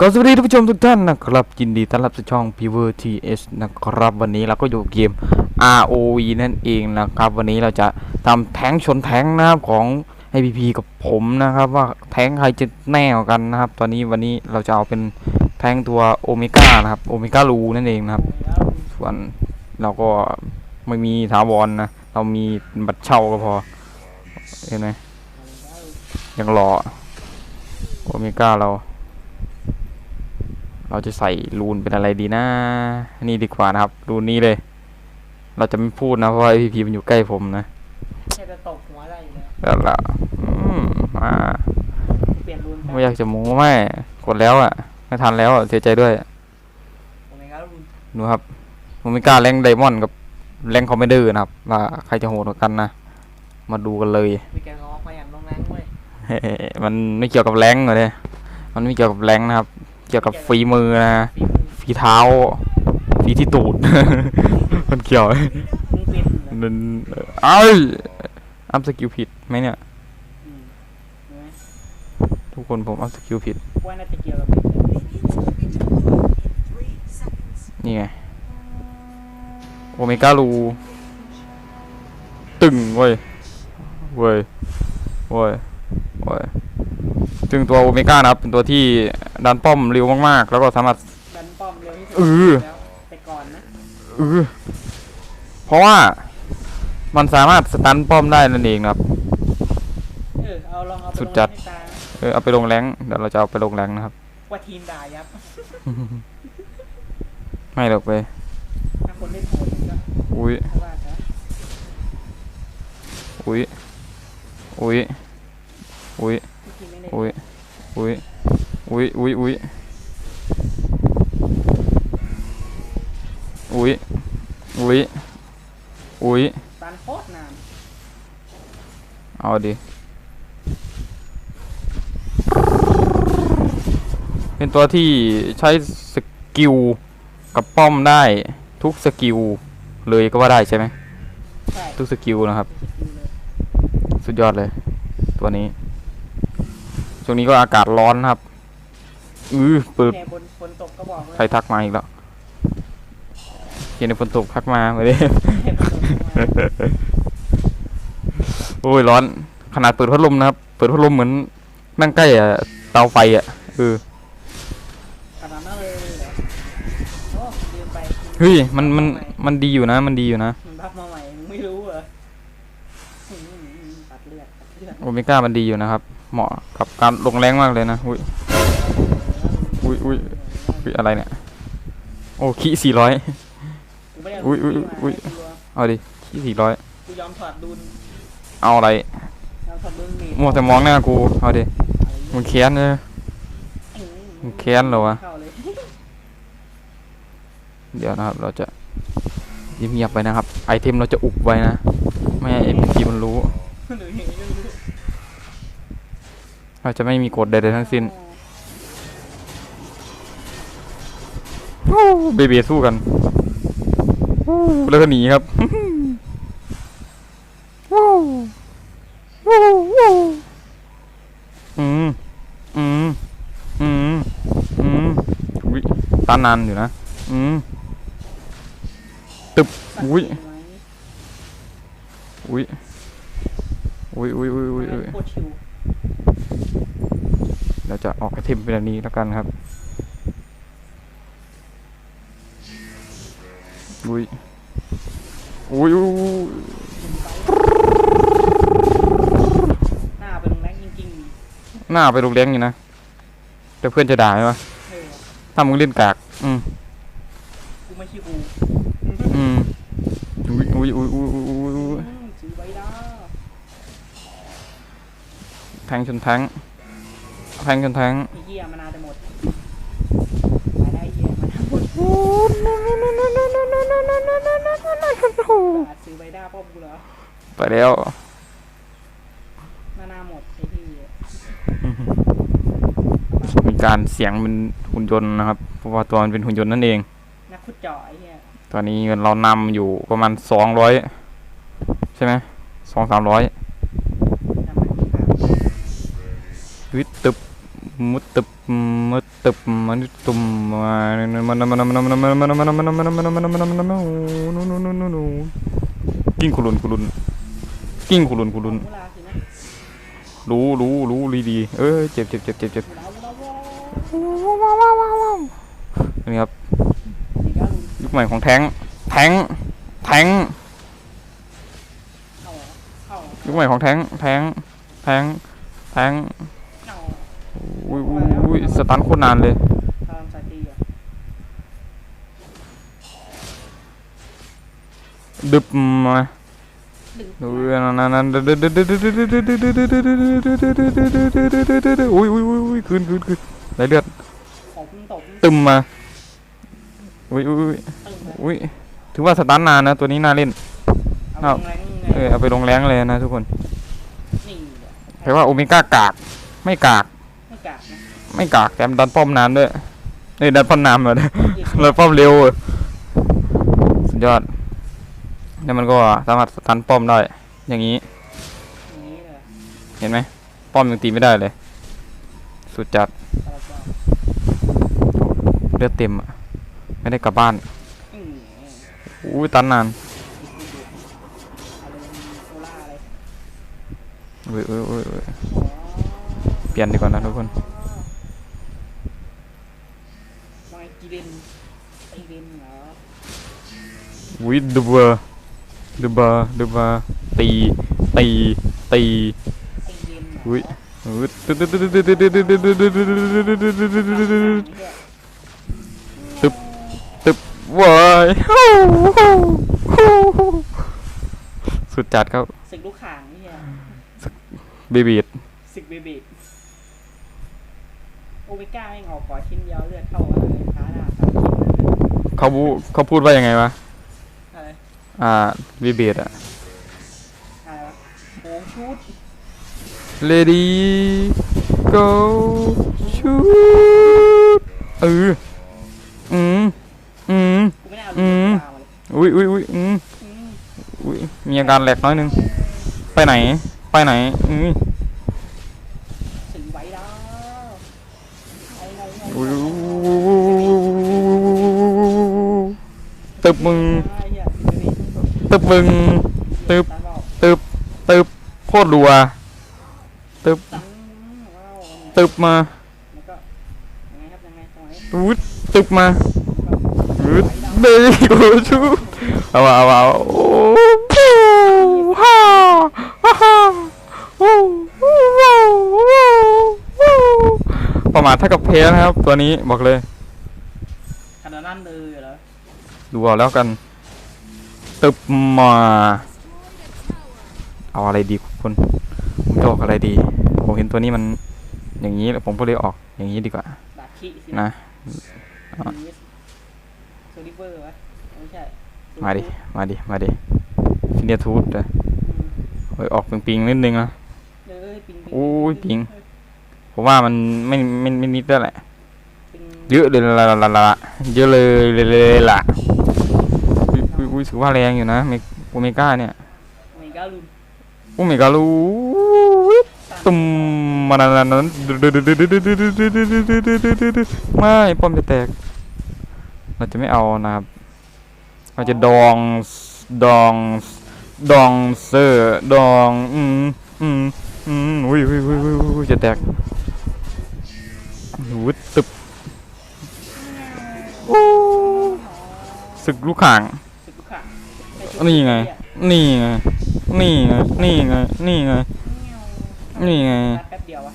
ก็สวัสดีท่านผู้ชมทุกท่านนะครับยินดีต้อนรับสู่ช่อง p v TS นะครับ วันนี้เราก็อยู่เกม ROV นั่นเองนะครับ วันนี้เราจะทำแท้งชนแท้งนะครับของ APP กับผมนะครับ ว่าแท้งใครจะแน่กันนะครับ ตอนนี้วันนี้เราจะเอาเป็นแท้งตัวโอเมก้านะครับโอเมก้ารูนั่นเองนะครับ ส่วนเราก็ไม่มีถาวรนะเรามีบัตรเช่าก็พอเห็นไหมยังรอโอเมก้าเรา เราจะใส่รูนเป็นอะไรดีนะ นี่ดีกว่านะครับ รูนนี้เลย เราจะไม่พูดนะเพราะว่าพีพีมันอยู่ใกล้ผมนะแค่จะตกหัวได้อยู่แล้วแล้วละอืมมาเปลี่ยนรูนไม่อยากจะโม้แม่กดแล้วอะไม่ทันแล้วอะเสียใจด้วยโอเมก้ารูนดูครับผมไม่กล้าแรงไดมอนด์กับแรงคอมเมเดอร์นะครับว่าใครจะโหดกว่ากันนะมาดูกันเลยมีแกงออกมาอย่างลงแรงเว้ยเฮ้มันไม่เกี่ยวกับแรงเลยมันไม่เกี่ยวกับแรงนะครับเกี่ยวกับฝีมือนะฝีมือฝีเท้าฝีที่ตูด มันเกี่ยวมึงเป็นเหรอมันเอ้ยอัพสกิลผิดไหมเนี่ยอืมเห็นไหมทุกคนผมอัพสกิลผิดว่าน่าจะเกี่ยวกับเป็นนี่ไงโอเมก้ารูตึงเว้ยเว้ยเว้ยเว้ย ซึ่งตัวโอเมก้านะครับเป็นตัวที่ดันป้อมเร็วมากๆ แล้วก็สามารถ ดันป้อมเร็วที่สุดเออ แล้วแต่ก่อนนะเออเพราะว่ามันสามารถสตันป้อมได้นั่นเองนะครับ เออเอาลองเอาไปสุลดงจัดให้ตาเออเอาไปลงแรงค์เดี๋ยวเราจะเอาไปลงแรงค์นะครับ ว่าทีมด่ายับไม่หรอกไป ถ้าคนเล่นโหดมันก็อุ้ยถ้าว่าจะอุ้ย อุ้ย อุ้ยที่ทีมไม่เล่นอุ้ยอุ้ยอุ้ยอุ้ยอุ้ยอุ้ยอุ้ยอุ้ยตันโคตรนานเอาดิเป็นตัวที่ใช้สกิลกับป้อมได้ทุกสกิลเลยก็ว่าได้ใช่ไหมใช่ทุกสกิลนะครับดูเลยสุดยอดเลย ตัวนี้ ช่วงนี้ก็อากาศร้อนนะครับ อือเปิดเนี่ยบนฝนตกก็บอกเลยใครทักมาอีกแล้วเห็นในฝนตกทักมาไม่ได้ เนี่ยฝนตกมาโอ้ยร้อน ขนาดเปิดพัดลมนะครับ เปิดพัดลมเหมือนนั่งใกล้อะเตาไฟอะเออขนาดนั้นเลยเหรอโอ้ลืมไปเฮ้ยมันมันมันดีอยู่นะ มันดีอยู่นะมันพับมาใหม่มึงไม่รู้เหรออืมตัดเลือดตัดเลือดโอเมก้ามันดีอยู่นะครับเหมาะกับการลงแรงมากเลยนะ อุ้ย อุ้ยอุ้ยอุ้ยอะไรเนี่ย โอ้ขี้สี่ร้อยกูไม่ได้อุ๊ยอุ๊ยอุ๊ยกูรู้เอาดิขี้สี่ร้อยกูยอมถอดดุลเอาอะไรยอมถอดดุลหนีมัวแต่มองหน้ากู เอาดิอะไรมึงแค้นเลยอืมึงแค้นเหรอวะเข้าเลยเดี๋ยวนะครับ เราจะเงียบๆไปนะครับ ไอเทมเราจะอุบไว้นะ ไม่ให้ไอพีมันรู้ หรืออย่างนี้ก็รู้ เราจะไม่มีกฎใดๆทั้งสิ้นเบเบสู้กันแล้วก็หนีครับอืมอืมอืมอืมอุ้ยตานานอยู่นะ อืมตึบอุ้ยอุ้ยอุ้ยอุ้ยอุ้ยอุ้ยอุ้ยโคตรชิว เราจะออกไอเทมเป็นแบบนี้แล้วกันครับอุ้ยอุ้ยอุ้ยอุ้ยหน้าเป็นแรงจริงหน้าไปโรงเรียนอยู่นะแต่เพื่อนจะด่าไหมวะๆเออถ้ามึงเล่นกาก อืมกูไม่ใช่กูอืมอุ้ยอุ้ยอุ้ยอุ้ยอุ้ยอุ้ยอุ้ยอืมซื้อไว้ด้าแทงชนแทง แทงชนแทงไอ้เหี้ยมานาวจะหมดไปได้ไอ้เหี้ยมานาวหมดบาทซื้อไว้ด้าป้อมกูเหรอไปแล้วมานาวหมดไอ้เหี้ยมีการเสียงเป็นหุ่นยนต์นะครับ เพราะว่าตัวมันเป็นหุ่นยนต์นั่นเอง นักขุดเจาะไอ้เหี้ยตอนนี้เงินเรานำอยู่ประมาณสองร้อยใช่ไหมสองสามร้อยน้ำมันขาดวิตึบ มุดตึบมุดตึบมันตุ่มมามันมันมันมันมันมันมันมันมันมันมันมันมันมันมันมันมันกิ้งคุรุนคุรุนกิ้งคุรุนคุรุนเวลาสินะรู้รู้รู้ดีดีเออเจ็บเจ็บเจ็บเจ็บเจ็บเวลาเวลาเวลานี่ครับนี่ก็ลุนยุคใหม่ของแท้งแท้งแท้งเข้าเหรอเข้าเหรอยุคใหม่ของแท้งแท้งแท้งแท้งเข้า อุ้ยอุ้ยอุ้ยสตันโคตรนานเลยทำสายตีอะดึบมาดึงดูนั่นนั่นนั่นอุ้ยอุ้ยอุ้ยอุ้ยคืนคืนคืนไหลเลือดตบตบตึมมาอุ้ยอุ้ยอุ้ยตึงเลยอุ้ยถือว่าสตันนานนะตัวนี้น่าเล่นเอาลงแรงไงเออเอาไปลงแรงเลยนะทุกคนนี่แหละแต่ว่าโอเมก้ากากไม่กากไม่กากนะ ไม่กากแถมดันป้อมนานด้วยเอ้ยดันป้อมนานเหมือนดันป้อมเร็วสุดยอดแล้วมันก็สามารถสตันป้อมได้ อย่างนี้อย่างนี้เลยเห็นไหมป้อมยังตีไม่ได้เลย สุดจัดตลอดรอบเลือดเต็มอะไม่ได้กลับบ้านอืมอู้ยตันนานเอาเลยโซล่าอะไรเว้ยเว้ยเว้ยเว้ยอ๋อเปลี่ยนดีกว่านะทุกคน วายกีเร นไอเรนเหรอวิดดูเบอร์ดูเบอร์ดูเบอร์ตีตีตีไอเรนเหรออุ้ยอุ้ยตึ๊ดตึ๊ดตึ๊ดตึ๊ดตึ๊ดตึ๊ดตึ๊ดตึ๊ดตึ๊ดตึ๊ดตึ๊ดตึ๊ดตึ๊ดตึ๊บตึ๊บว้ายสุดจัดครับศึกลูกข่างนี่ฮะเบบีดศึกเบบี โอเมก้าไม่งออกก่อชิ้นเดียวเลือดเข้าอะไรท้าดาบสามชิ้นเขาพูเขาพูดว่ายังไงวะ อะไรอ่าเบบีดอะอะไรวะโอ้ชุด Lady go shoot เอออืมอืมกูไม่ได้เอาลูกข่างมาเลยอุ้ยอุ้ยอุ้ยอืมอืม อุ้ยมีอาการแหลกน้อยหนึง ไปไหน ไปไหน อืม ตึบมึงตึบตันบอกตึบตึบโคตรรัวตึบตันว้าวตึบมาแล้วก็ยังไงครับยังไงตรงไหนอุ้ยตึบมาก็อุ้ยเบบี้กูชูเอามาเอามาเอาโอ้ฮ่าฮ่าฮ่าโอ้โอ้โอ้โอ้ประมาทเท่ากับเพลนะครับ ตัวนี้บอกเลยขนาดนั้นเลยเหรอดูเอาแล้วกัน ตึบมา เอาอะไรดีคุณผมจะออกอะไรดี ผมเห็นตัวนี้มันอย่างนี้แล้วผมก็เลยออกอย่างนี้ดีกว่า ดาบขี้สินะมีสโซลิเวอร์วะไม่ใช่มาดิมาดิมาดิฟินเนียทูดเลยเฮ้ยออกปิงๆนิดนึงนะ เอ้ยปิงโอ้ยปิง ผมว่ามันไม่ไม่ไม่นิดแล้วแหละ ปิงเยอะเลยละละละละละเยอะเลยเลยเลยละ อุ้ยอุ้ยอุ้ยถือว่าแรงอยู่นะเมกโอเมก้าเนี่ยเมกาลุนโอเมก้าลูตุ่มมานานั้นไม่ป้อมจะแตก เราจะไม่เอานะครับเราจะดองดองดองเซอร์ดองอืมอืมอืมอุ้ยอุ้ยอุ้ยอุ้ยอุ้ยจะแตกหูตึบโอ้ศึกลูกข่างสึกลูกข่าง นี่ไง นี่ไง นี่ไง นี่ไง นี่ไง นี่ไง แป๊บเดียววะ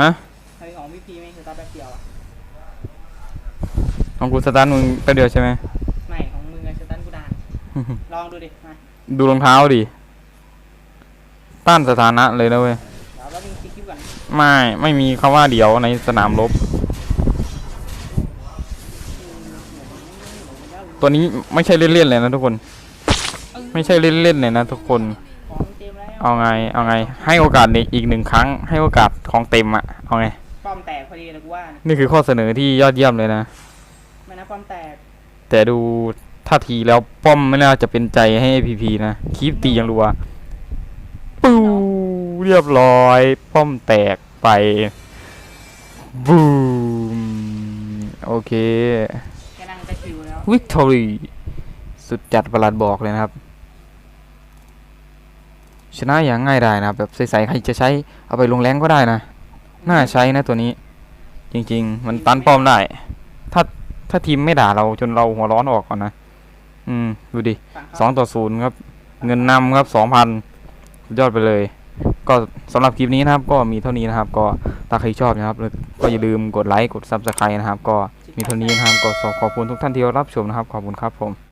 ฮะไอของพี่พีไม่คือตาแป๊บเดียวอะของกูสตาร์ทมึงแป๊บเดียวใช่ไหมไม่ของมึงไงสตันกูดานลองดูดิมาดูรองเท้าดิ ต้านสถานะเลยนะเว้ยเดี๋ยวแป๊บนึงคิดคลิปก่อน ไม่ ไม่มีคำว่าเดี๋ยวในสนามรบ ตัวนี้ไม่ใช่เล่นๆเลยนะทุกคน ไม่ใช่เล่นๆเลยนะทุกคนของเต็มแล้วเอาไง เอาไง ให้โอกาสในอีกหนึ่งครั้ง ให้โอกาสของเต็มอะเอาไง ป้อมแตกพอดีเลยกูว่านะนี่คือข้อเสนอที่ยอดเยี่ยมเลยนะไม่นะป้อมแตกแต่ดูท่าทีแล้วป้อมไม่น่าจะเป็นใจให้พีพีนะคีปตีอย่างรัวปูเรียบร้อย ป้อมแตกไปบูมโอเคแกนั่งจะคิ วิกตอรีสุดจัดประหลัดบอกเลยนะครับ ชนะอย่างง่ายได้นะแบบใสๆใครจะใช้เอาไปลงแรงก็ได้นะ น่าใช้นะตัวนี้ จริง ๆ มันตันป้อมได้ ถ้าถ้าทีมไม่ด่าเราจนเราหัวร้อนออกก่อนนะ อืม ดูดิสองต่อศูนย์ครับ เงินนำครับสองพันยอดไปเลย ก็สำหรับคลิปนี้นะครับ ก็มีเท่านี้นะครับ ก็ถ้าใครชอบนะครับ ก็อย่าลืมกดไลค์กดซับสไครต์นะครับ ก็ มีเท่านี้นะครับก็ขอบคุณทุกท่านที่รับชมนะครับ ขอบคุณครับผม